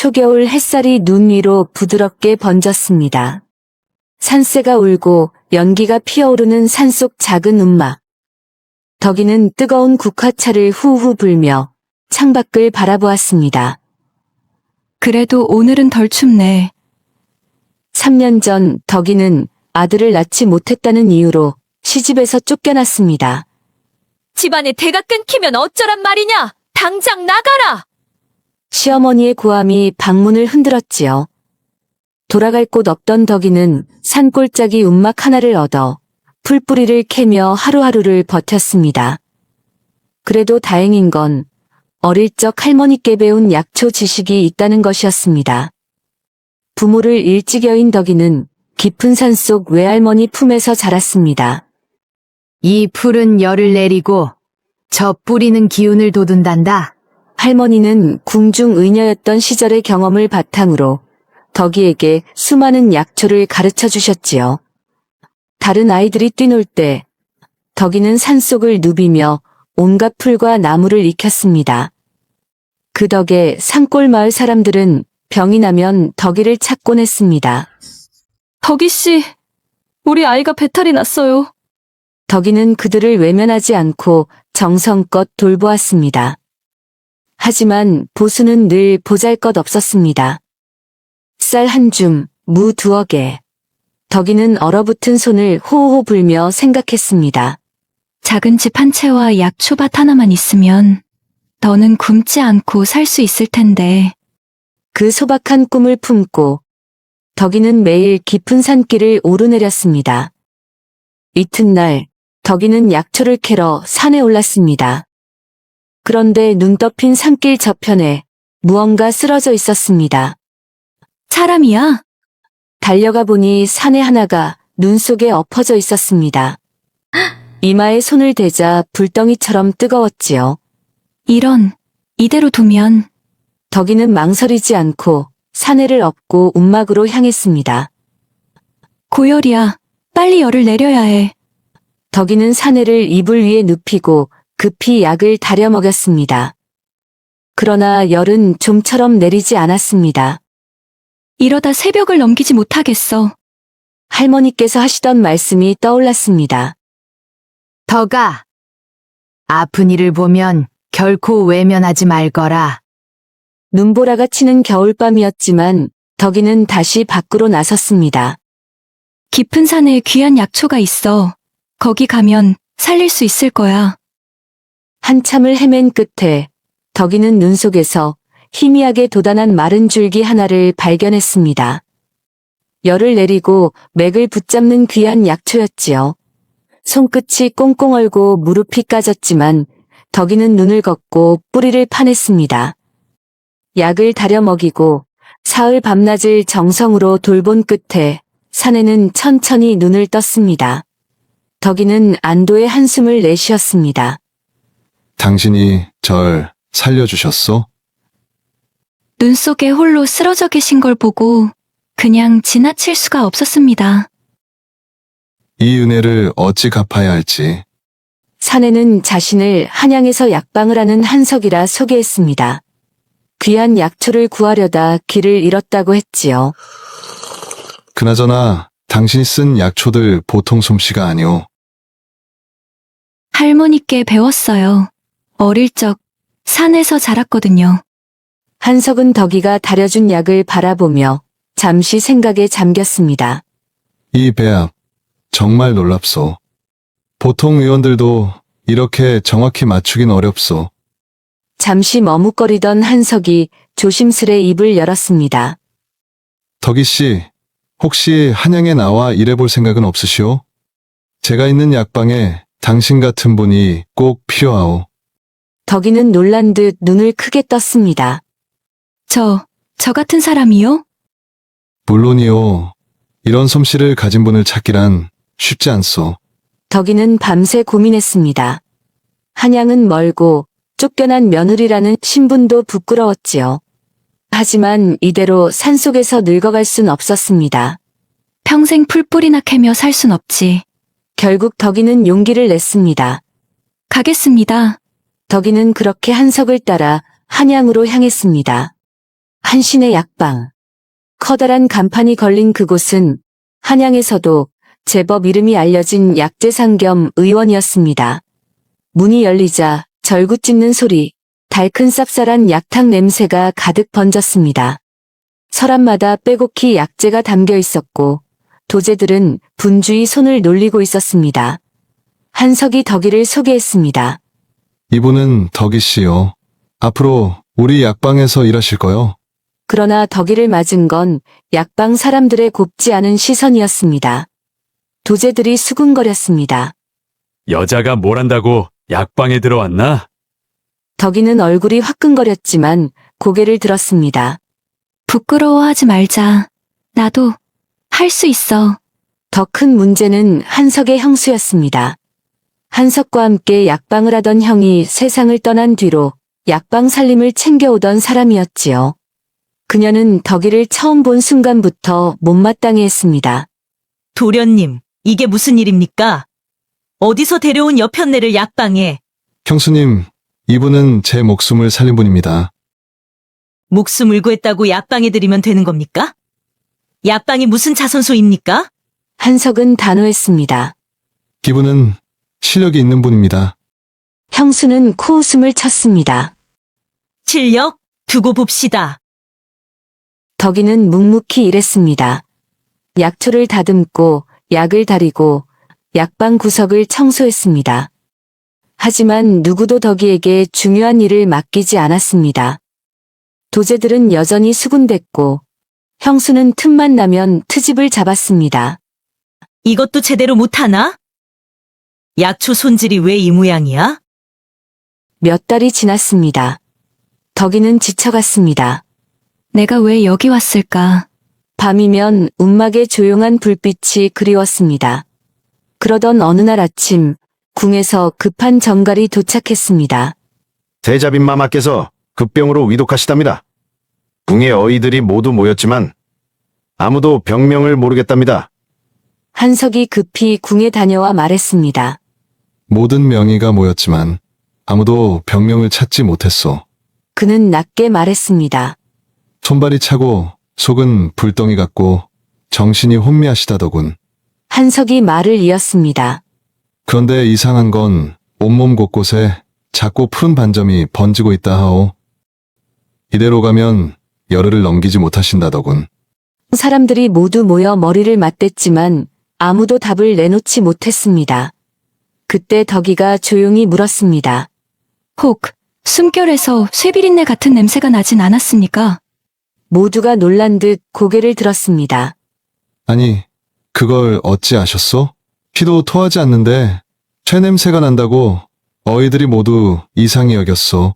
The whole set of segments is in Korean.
초겨울 햇살이 눈 위로 부드럽게 번졌습니다. 산새가 울고 연기가 피어오르는 산속 작은 움막. 덕이는 뜨거운 국화차를 후후 불며 창밖을 바라보았습니다. 그래도 오늘은 덜 춥네. 3년 전 덕이는 아들을 낳지 못했다는 이유로 시집에서 쫓겨났습니다. 집안에 대가 끊기면 어쩌란 말이냐? 당장 나가라! 시어머니의 고함이 방문을 흔들었지요. 돌아갈 곳 없던 덕이는 산골짜기 움막 하나를 얻어 풀뿌리를 캐며 하루하루를 버텼습니다. 그래도 다행인 건 어릴 적 할머니께 배운 약초 지식이 있다는 것이었습니다. 부모를 일찍 여인 덕이는 깊은 산속 외할머니 품에서 자랐습니다. 이 풀은 열을 내리고 저 뿌리는 기운을 돋운단다. 할머니는 궁중 의녀였던 시절의 경험을 바탕으로 덕이에게 수많은 약초를 가르쳐 주셨지요. 다른 아이들이 뛰놀 때 덕이는 산속을 누비며 온갖 풀과 나무를 익혔습니다. 그 덕에 산골 마을 사람들은 병이 나면 덕이를 찾곤 했습니다. 덕이 씨, 우리 아이가 배탈이 났어요. 덕이는 그들을 외면하지 않고 정성껏 돌보았습니다. 하지만 보수는 늘 보잘것 없었습니다. 쌀 한 줌, 무 두어 개. 덕이는 얼어붙은 손을 호호 불며 생각했습니다. 작은 집 한 채와 약 초밭 하나만 있으면 너는 굶지 않고 살 수 있을 텐데. 그 소박한 꿈을 품고 덕이는 매일 깊은 산길을 오르내렸습니다. 이튿날 덕이는 약초를 캐러 산에 올랐습니다. 그런데 눈 덮인 산길 저편에 무언가 쓰러져 있었습니다. 사람이야? 달려가 보니 사내 하나가 눈 속에 엎어져 있었습니다. 이마에 손을 대자 불덩이처럼 뜨거웠지요. 이런, 이대로 두면 덕이는 망설이지 않고 사내를 업고 움막으로 향했습니다. 고열이야. 빨리 열을 내려야 해. 덕이는 사내를 이불 위에 눕히고 급히 약을 다려 먹였습니다. 그러나 열은 좀처럼 내리지 않았습니다. 이러다 새벽을 넘기지 못하겠어. 할머니께서 하시던 말씀이 떠올랐습니다. 덕아, 아픈 이를 보면 결코 외면하지 말거라. 눈보라가 치는 겨울밤이었지만 덕이는 다시 밖으로 나섰습니다. 깊은 산에 귀한 약초가 있어. 거기 가면 살릴 수 있을 거야. 한참을 헤맨 끝에 덕이는 눈 속에서 희미하게 돋아난 마른 줄기 하나를 발견했습니다. 열을 내리고 맥을 붙잡는 귀한 약초였지요. 손끝이 꽁꽁 얼고 무릎이 까졌지만 덕이는 눈을 걷고 뿌리를 파냈습니다. 약을 다려 먹이고 사흘 밤낮을 정성으로 돌본 끝에 산에는 천천히 눈을 떴습니다. 덕이는 안도의 한숨을 내쉬었습니다. 당신이 절 살려주셨소? 눈 속에 홀로 쓰러져 계신 걸 보고 그냥 지나칠 수가 없었습니다. 이 은혜를 어찌 갚아야 할지. 사내는 자신을 한양에서 약방을 하는 한석이라 소개했습니다. 귀한 약초를 구하려다 길을 잃었다고 했지요. 그나저나 당신이 쓴 약초들 보통 솜씨가 아니오. 할머니께 배웠어요. 어릴 적 산에서 자랐거든요. 한석은 덕이가 다려준 약을 바라보며 잠시 생각에 잠겼습니다. 이 배합 정말 놀랍소. 보통 의원들도 이렇게 정확히 맞추긴 어렵소. 잠시 머뭇거리던 한석이 조심스레 입을 열었습니다. 덕희 씨, 혹시 한양에 나와 일해볼 생각은 없으시오? 제가 있는 약방에 당신 같은 분이 꼭 필요하오. 덕이는 놀란 듯 눈을 크게 떴습니다. 저, 저 같은 사람이요? 물론이요. 이런 솜씨를 가진 분을 찾기란 쉽지 않소. 덕이는 밤새 고민했습니다. 한양은 멀고 쫓겨난 며느리라는 신분도 부끄러웠지요. 하지만 이대로 산속에서 늙어갈 순 없었습니다. 평생 풀뿌리나 캐며 살 순 없지. 결국 덕이는 용기를 냈습니다. 가겠습니다. 덕이는 그렇게 한석을 따라 한양으로 향했습니다. 한신의 약방. 커다란 간판이 걸린 그곳은 한양에서도 제법 이름이 알려진 약재상 겸 의원이었습니다. 문이 열리자 절구 찢는 소리, 달큰 쌉쌀한 약탕 냄새가 가득 번졌습니다. 서랍마다 빼곡히 약재가 담겨 있었고 도제들은 분주히 손을 놀리고 있었습니다. 한석이 덕이를 소개했습니다. 이분은 덕이 씨요. 앞으로 우리 약방에서 일하실 거요. 그러나 덕이를 맞은 건 약방 사람들의 곱지 않은 시선이었습니다. 도제들이 수군거렸습니다. 여자가 뭘 한다고 약방에 들어왔나? 덕이는 얼굴이 화끈거렸지만 고개를 들었습니다. 부끄러워하지 말자. 나도 할 수 있어. 더 큰 문제는 한석의 형수였습니다. 한석과 함께 약방을 하던 형이 세상을 떠난 뒤로 약방 살림을 챙겨오던 사람이었지요. 그녀는 덕이를 처음 본 순간부터 못마땅해 했습니다. 도련님, 이게 무슨 일입니까? 어디서 데려온 여편네를 약방에 형수님, 이분은 제 목숨을 살린 분입니다. 목숨을 구했다고 약방에 들이면 되는 겁니까? 약방이 무슨 자선소입니까? 한석은 단호했습니다. 기분은 실력이 있는 분입니다. 형수는 코웃음을 쳤습니다. 실력? 두고 봅시다. 덕이는 묵묵히 일했습니다. 약초를 다듬고 약을 다리고 약방 구석을 청소했습니다. 하지만 누구도 덕이에게 중요한 일을 맡기지 않았습니다. 도제들은 여전히 수군댔고 형수는 틈만 나면 트집을 잡았습니다. 이것도 제대로 못하나? 약초 손질이 왜 이 모양이야? 몇 달이 지났습니다. 덕이는 지쳐갔습니다. 내가 왜 여기 왔을까? 밤이면 움막의 조용한 불빛이 그리웠습니다. 그러던 어느 날 아침, 궁에서 급한 정갈이 도착했습니다. 대자빈 마마께서 급병으로 위독하시답니다. 궁의 어이들이 모두 모였지만 아무도 병명을 모르겠답니다. 한석이 급히 궁에 다녀와 말했습니다. 모든 명의가 모였지만 아무도 병명을 찾지 못했소. 그는 낮게 말했습니다. 손발이 차고 속은 불덩이 같고 정신이 혼미하시다더군. 한석이 말을 이었습니다. 그런데 이상한 건 온몸 곳곳에 작고 푸른 반점이 번지고 있다 하오. 이대로 가면 열흘을 넘기지 못하신다더군. 사람들이 모두 모여 머리를 맞댔지만 아무도 답을 내놓지 못했습니다. 그때 덕이가 조용히 물었습니다. 혹, 숨결에서 쇠비린내 같은 냄새가 나진 않았습니까? 모두가 놀란 듯 고개를 들었습니다. 아니, 그걸 어찌 아셨소? 피도 토하지 않는데 쇠냄새가 난다고 어이들이 모두 이상히 여겼소.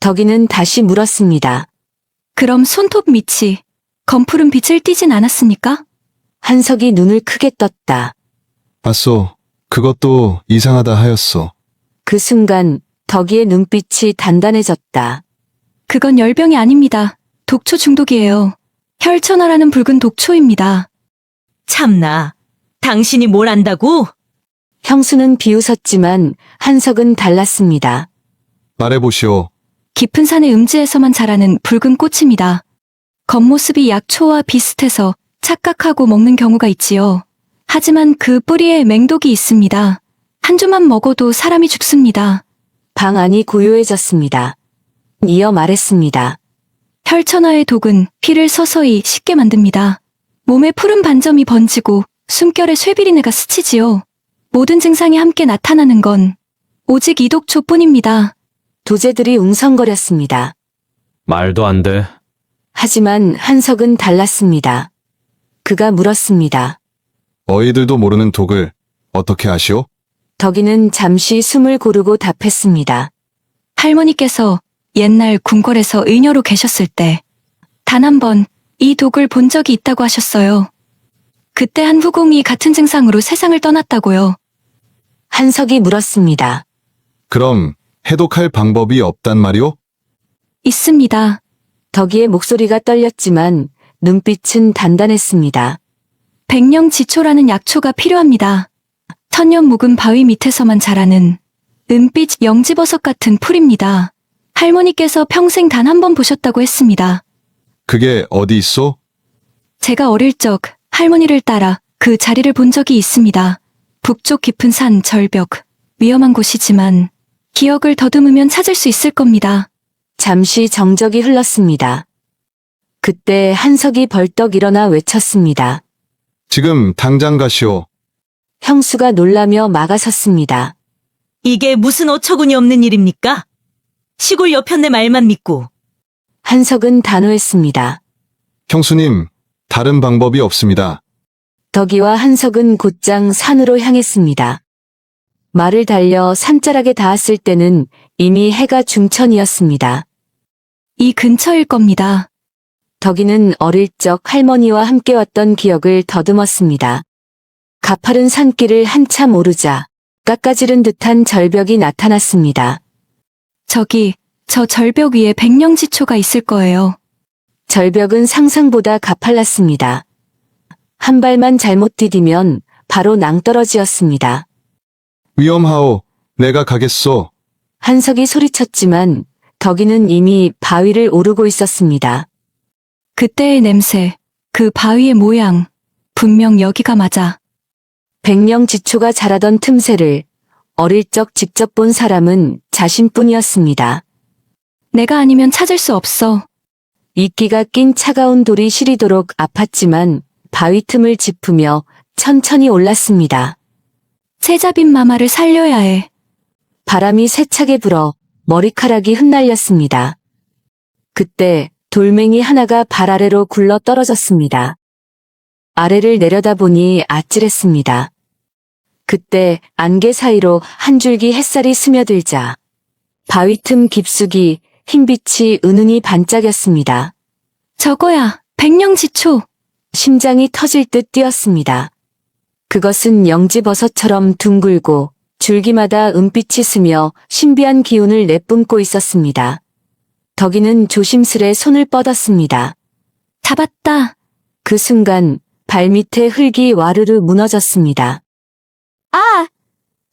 덕이는 다시 물었습니다. 그럼 손톱 밑이 검푸른 빛을 띠진 않았습니까? 한석이 눈을 크게 떴다. 봤소. 그것도 이상하다 하였소. 그 순간 덕이의 눈빛이 단단해졌다. 그건 열병이 아닙니다. 독초 중독이에요. 혈천화라는 붉은 독초입니다. 참나. 당신이 뭘 안다고? 형수는 비웃었지만 한석은 달랐습니다. 말해보시오. 깊은 산의 음지에서만 자라는 붉은 꽃입니다. 겉모습이 약초와 비슷해서 착각하고 먹는 경우가 있지요. 하지만 그 뿌리에 맹독이 있습니다. 한 주만 먹어도 사람이 죽습니다. 방 안이 고요해졌습니다. 이어 말했습니다. 혈천화의 독은 피를 서서히 식게 만듭니다. 몸에 푸른 반점이 번지고 숨결에 쇠비린내가 스치지요. 모든 증상이 함께 나타나는 건 오직 이 독초뿐입니다. 도제들이 웅성거렸습니다. 말도 안 돼. 하지만 한석은 달랐습니다. 그가 물었습니다. 어이들도 모르는 독을 어떻게 아시오? 덕이는 잠시 숨을 고르고 답했습니다. 할머니께서 옛날 궁궐에서 의녀로 계셨을 때 단 한 번 이 독을 본 적이 있다고 하셨어요. 그때 한 후궁이 같은 증상으로 세상을 떠났다고요. 한석이 물었습니다. 그럼 해독할 방법이 없단 말이오? 있습니다. 덕이의 목소리가 떨렸지만 눈빛은 단단했습니다. 백령지초라는 약초가 필요합니다. 천년 묵은 바위 밑에서만 자라는 은빛 영지버섯 같은 풀입니다. 할머니께서 평생 단 한 번 보셨다고 했습니다. 그게 어디 있어? 제가 어릴 적 할머니를 따라 그 자리를 본 적이 있습니다. 북쪽 깊은 산 절벽. 위험한 곳이지만 기억을 더듬으면 찾을 수 있을 겁니다. 잠시 정적이 흘렀습니다. 그때 한석이 벌떡 일어나 외쳤습니다. 지금 당장 가시오. 형수가 놀라며 막아섰습니다. 이게 무슨 어처구니 없는 일입니까? 시골 여편네 말만 믿고 한석은 단호했습니다. 형수님, 다른 방법이 없습니다. 덕이와 한석은 곧장 산으로 향했습니다. 말을 달려 산자락에 닿았을 때는 이미 해가 중천이었습니다. 이 근처일 겁니다. 덕이는 어릴 적 할머니와 함께 왔던 기억을 더듬었습니다. 가파른 산길을 한참 오르자 깎아지른 듯한 절벽이 나타났습니다. 저기, 저 절벽 위에 백령지초가 있을 거예요. 절벽은 상상보다 가팔랐습니다. 한 발만 잘못 디디면 바로 낭떠러지였습니다. 위험하오. 내가 가겠소. 한석이 소리쳤지만 덕이는 이미 바위를 오르고 있었습니다. 그때의 냄새, 그 바위의 모양, 분명 여기가 맞아. 백령지초가 자라던 틈새를 어릴 적 직접 본 사람은 자신뿐이었습니다. 내가 아니면 찾을 수 없어. 이끼가 낀 차가운 돌이 시리도록 아팠지만 바위 틈을 짚으며 천천히 올랐습니다. 세자빈 마마를 살려야 해. 바람이 세차게 불어 머리카락이 흩날렸습니다. 그때 돌멩이 하나가 발 아래로 굴러 떨어졌습니다. 아래를 내려다보니 아찔했습니다. 그때 안개 사이로 한 줄기 햇살이 스며들자 바위 틈 깊숙이 흰빛이 은은히 반짝였습니다. 저거야, 백령지초. 심장이 터질 듯 뛰었습니다. 그것은 영지버섯처럼 둥글고 줄기마다 은빛이 스며 신비한 기운을 내뿜고 있었습니다. 덕이는 조심스레 손을 뻗었습니다. 잡았다. 그 순간 발밑에 흙이 와르르 무너졌습니다. 아!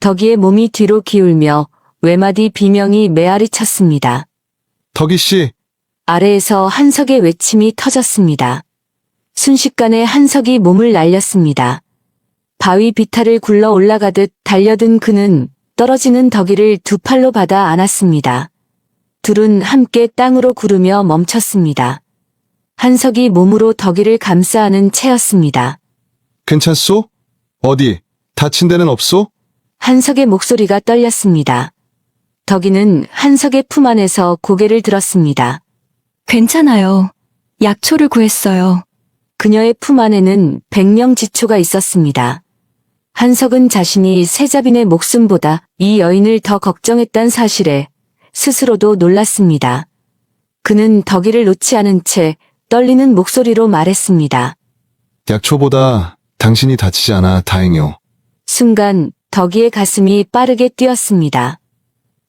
덕이의 몸이 뒤로 기울며 외마디 비명이 메아리 쳤습니다. 덕이 씨, 아래에서 한석의 외침이 터졌습니다. 순식간에 한석이 몸을 날렸습니다. 바위 비탈을 굴러 올라가듯 달려든 그는 떨어지는 덕이를 두 팔로 받아 안았습니다. 둘은 함께 땅으로 구르며 멈췄습니다. 한석이 몸으로 덕이를 감싸 안은 채였습니다. 괜찮소? 어디, 다친 데는 없소? 한석의 목소리가 떨렸습니다. 덕이는 한석의 품 안에서 고개를 들었습니다. 괜찮아요. 약초를 구했어요. 그녀의 품 안에는 백령지초가 있었습니다. 한석은 자신이 세자빈의 목숨보다 이 여인을 더 걱정했단 사실에 스스로도 놀랐습니다. 그는 덕이를 놓지 않은 채 떨리는 목소리로 말했습니다. 약초보다 당신이 다치지 않아 다행이오. 순간 덕이의 가슴이 빠르게 뛰었습니다.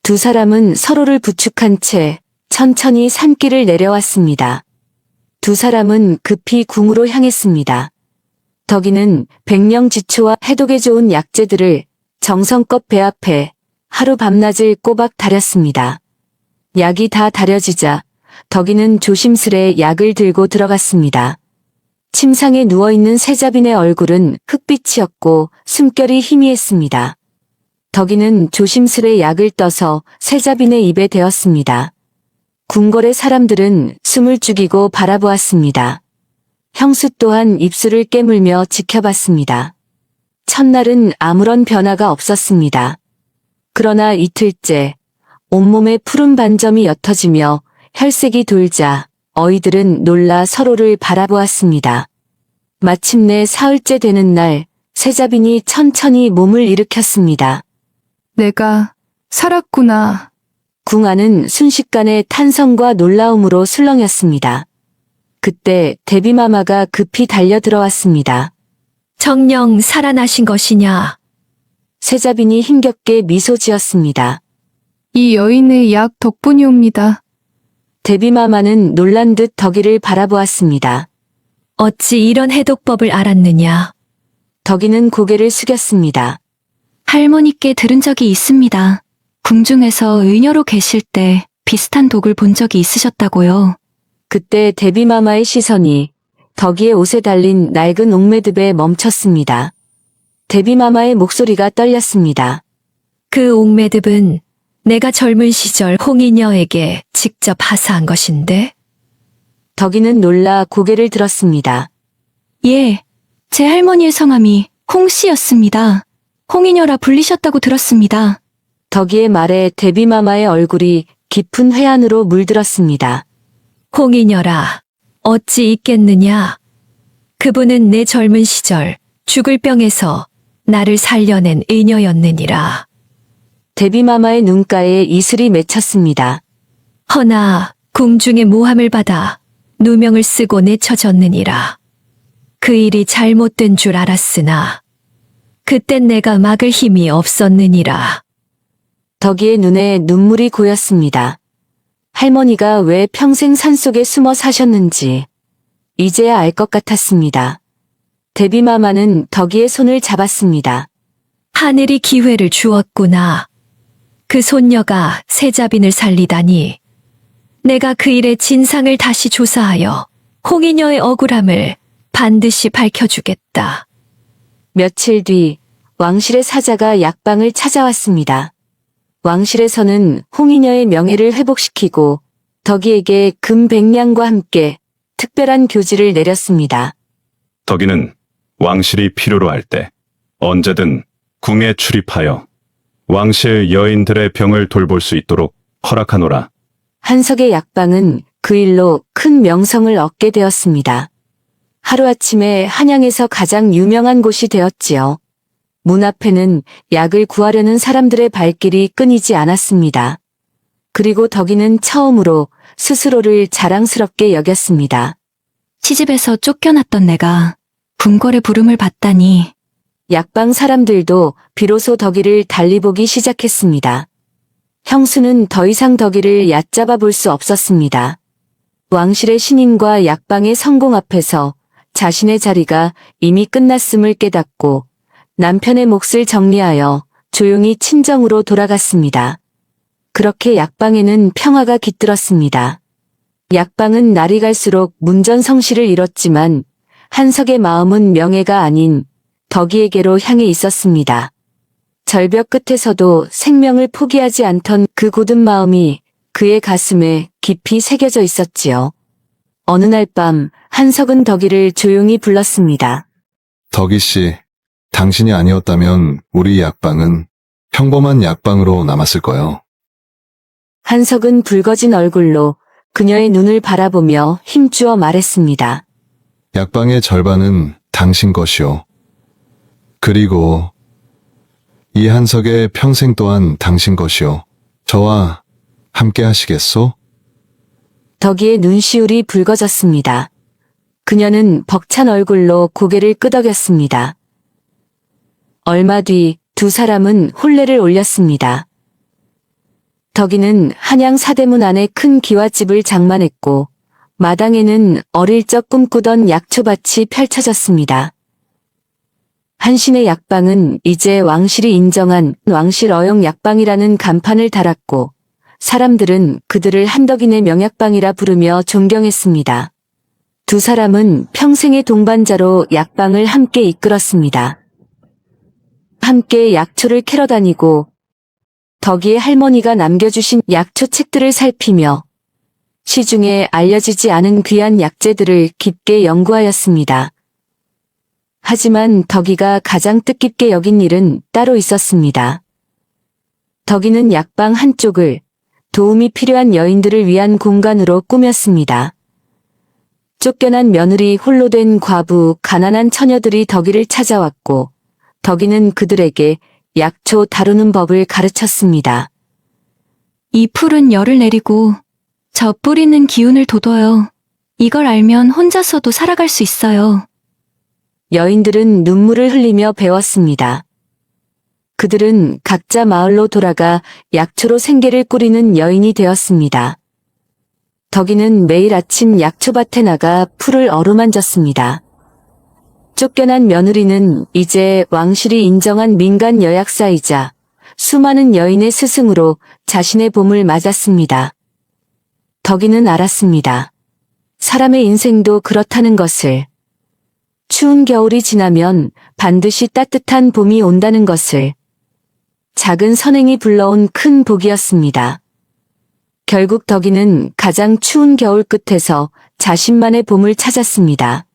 두 사람은 서로를 부축한 채 천천히 산길을 내려왔습니다. 두 사람은 급히 궁으로 향했습니다. 덕이는 백령지초와 해독에 좋은 약재들을 정성껏 배합해 하루 밤낮을 꼬박 다렸습니다. 약이 다 다려지자 덕이는 조심스레 약을 들고 들어갔습니다. 침상에 누워있는 세자빈의 얼굴은 흑빛이었고 숨결이 희미했습니다. 덕이는 조심스레 약을 떠서 세자빈의 입에 대었습니다. 궁궐의 사람들은 숨을 죽이고 바라보았습니다. 형수 또한 입술을 깨물며 지켜봤습니다. 첫날은 아무런 변화가 없었습니다. 그러나 이틀째 온몸에 푸른 반점이 옅어지며 혈색이 돌자 어이들은 놀라 서로를 바라보았습니다. 마침내 사흘째 되는 날 세자빈이 천천히 몸을 일으켰습니다. 내가 살았구나. 궁 안은 순식간에 탄성과 놀라움으로 술렁였습니다. 그때 데비마마가 급히 달려 들어왔습니다. 정령 살아나신 것이냐? 세자빈이 힘겹게 미소 지었습니다. 이 여인의 약 덕분이옵니다. 데비마마는 놀란 듯 덕이를 바라보았습니다. 어찌 이런 해독법을 알았느냐? 덕이는 고개를 숙였습니다. 할머니께 들은 적이 있습니다. 궁중에서 의녀로 계실 때 비슷한 독을 본 적이 있으셨다고요. 그때 데비마마의 시선이 덕이의 옷에 달린 낡은 옥매듭에 멈췄습니다. 데비마마의 목소리가 떨렸습니다. 그 옥매듭은 내가 젊은 시절 홍이녀에게 직접 하사한 것인데? 덕이는 놀라 고개를 들었습니다. 예, 제 할머니의 성함이 홍씨였습니다. 홍이녀라 불리셨다고 들었습니다. 덕이의 말에 데비마마의 얼굴이 깊은 회한으로 물들었습니다. 홍이녀라, 어찌 있겠느냐? 그분은 내 젊은 시절 죽을 병에서 나를 살려낸 의녀였느니라. 데비마마의 눈가에 이슬이 맺혔습니다. 허나 궁중의 모함을 받아 누명을 쓰고 내쳐졌느니라. 그 일이 잘못된 줄 알았으나 그땐 내가 막을 힘이 없었느니라. 덕이의 눈에 눈물이 고였습니다. 할머니가 왜 평생 산속에 숨어 사셨는지 이제야 알 것 같았습니다. 데비마마는 덕이의 손을 잡았습니다. 하늘이 기회를 주었구나. 그 손녀가 세자빈을 살리다니. 내가 그 일의 진상을 다시 조사하여 홍이녀의 억울함을 반드시 밝혀주겠다. 며칠 뒤 왕실의 사자가 약방을 찾아왔습니다. 왕실에서는 홍이녀의 명예를 회복시키고 덕이에게 금 백냥과 함께 특별한 교지를 내렸습니다. 덕이는 왕실이 필요로 할 때 언제든 궁에 출입하여 왕실 여인들의 병을 돌볼 수 있도록 허락하노라. 한석의 약방은 그 일로 큰 명성을 얻게 되었습니다. 하루아침에 한양에서 가장 유명한 곳이 되었지요. 문 앞에는 약을 구하려는 사람들의 발길이 끊이지 않았습니다. 그리고 덕이는 처음으로 스스로를 자랑스럽게 여겼습니다. 시집에서 쫓겨났던 내가 궁궐의 부름을 받다니 약방 사람들도 비로소 덕이를 달리 보기 시작했습니다. 형수는 더 이상 덕이를 얕잡아 볼 수 없었습니다. 왕실의 신인과 약방의 성공 앞에서 자신의 자리가 이미 끝났음을 깨닫고 남편의 몫을 정리하여 조용히 친정으로 돌아갔습니다. 그렇게 약방에는 평화가 깃들었습니다. 약방은 날이 갈수록 문전성시를 잃었지만 한석의 마음은 명예가 아닌 덕이에게로 향해 있었습니다. 절벽 끝에서도 생명을 포기하지 않던 그 굳은 마음이 그의 가슴에 깊이 새겨져 있었지요. 어느 날 밤 한석은 덕이를 조용히 불렀습니다. 덕이 씨, 당신이 아니었다면 우리 약방은 평범한 약방으로 남았을 거예요. 한석은 붉어진 얼굴로 그녀의 눈을 바라보며 힘주어 말했습니다. 약방의 절반은 당신 것이요. 그리고 이 한석의 평생 또한 당신 것이요. 저와 함께 하시겠소? 덕이의 눈시울이 붉어졌습니다. 그녀는 벅찬 얼굴로 고개를 끄덕였습니다. 얼마 뒤 두 사람은 혼례를 올렸습니다. 덕이는 한양 사대문 안에 큰 기와집을 장만했고 마당에는 어릴 적 꿈꾸던 약초밭이 펼쳐졌습니다. 한신의 약방은 이제 왕실이 인정한 왕실 어용 약방이라는 간판을 달았고 사람들은 그들을 한덕인의 명약방이라 부르며 존경했습니다. 두 사람은 평생의 동반자로 약방을 함께 이끌었습니다. 함께 약초를 캐러 다니고 덕이의 할머니가 남겨주신 약초 책들을 살피며 시중에 알려지지 않은 귀한 약재들을 깊게 연구하였습니다. 하지만 덕이가 가장 뜻깊게 여긴 일은 따로 있었습니다. 덕이는 약방 한쪽을 도움이 필요한 여인들을 위한 공간으로 꾸몄습니다. 쫓겨난 며느리 홀로 된 과부, 가난한 처녀들이 덕이를 찾아왔고, 덕이는 그들에게 약초 다루는 법을 가르쳤습니다. 이 풀은 열을 내리고 저 뿌리는 기운을 돋워요. 이걸 알면 혼자서도 살아갈 수 있어요. 여인들은 눈물을 흘리며 배웠습니다. 그들은 각자 마을로 돌아가 약초로 생계를 꾸리는 여인이 되었습니다. 덕이는 매일 아침 약초밭에 나가 풀을 어루만졌습니다. 쫓겨난 며느리는 이제 왕실이 인정한 민간 여약사이자 수많은 여인의 스승으로 자신의 봄을 맞았습니다. 덕이는 알았습니다. 사람의 인생도 그렇다는 것을. 추운 겨울이 지나면 반드시 따뜻한 봄이 온다는 것을. 작은 선행이 불러온 큰 복이었습니다. 결국 덕이는 가장 추운 겨울 끝에서 자신만의 봄을 찾았습니다.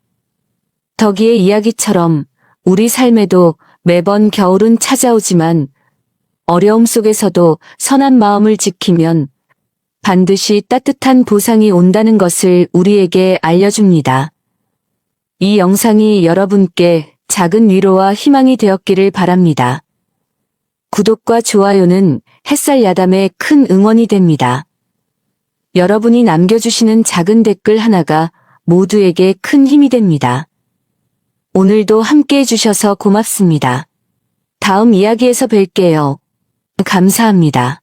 덕이의 이야기처럼 우리 삶에도 매번 겨울은 찾아오지만 어려움 속에서도 선한 마음을 지키면 반드시 따뜻한 보상이 온다는 것을 우리에게 알려줍니다. 이 영상이 여러분께 작은 위로와 희망이 되었기를 바랍니다. 구독과 좋아요는 햇살 야담의 큰 응원이 됩니다. 여러분이 남겨주시는 작은 댓글 하나가 모두에게 큰 힘이 됩니다. 오늘도 함께 해주셔서 고맙습니다. 다음 이야기에서 뵐게요. 감사합니다.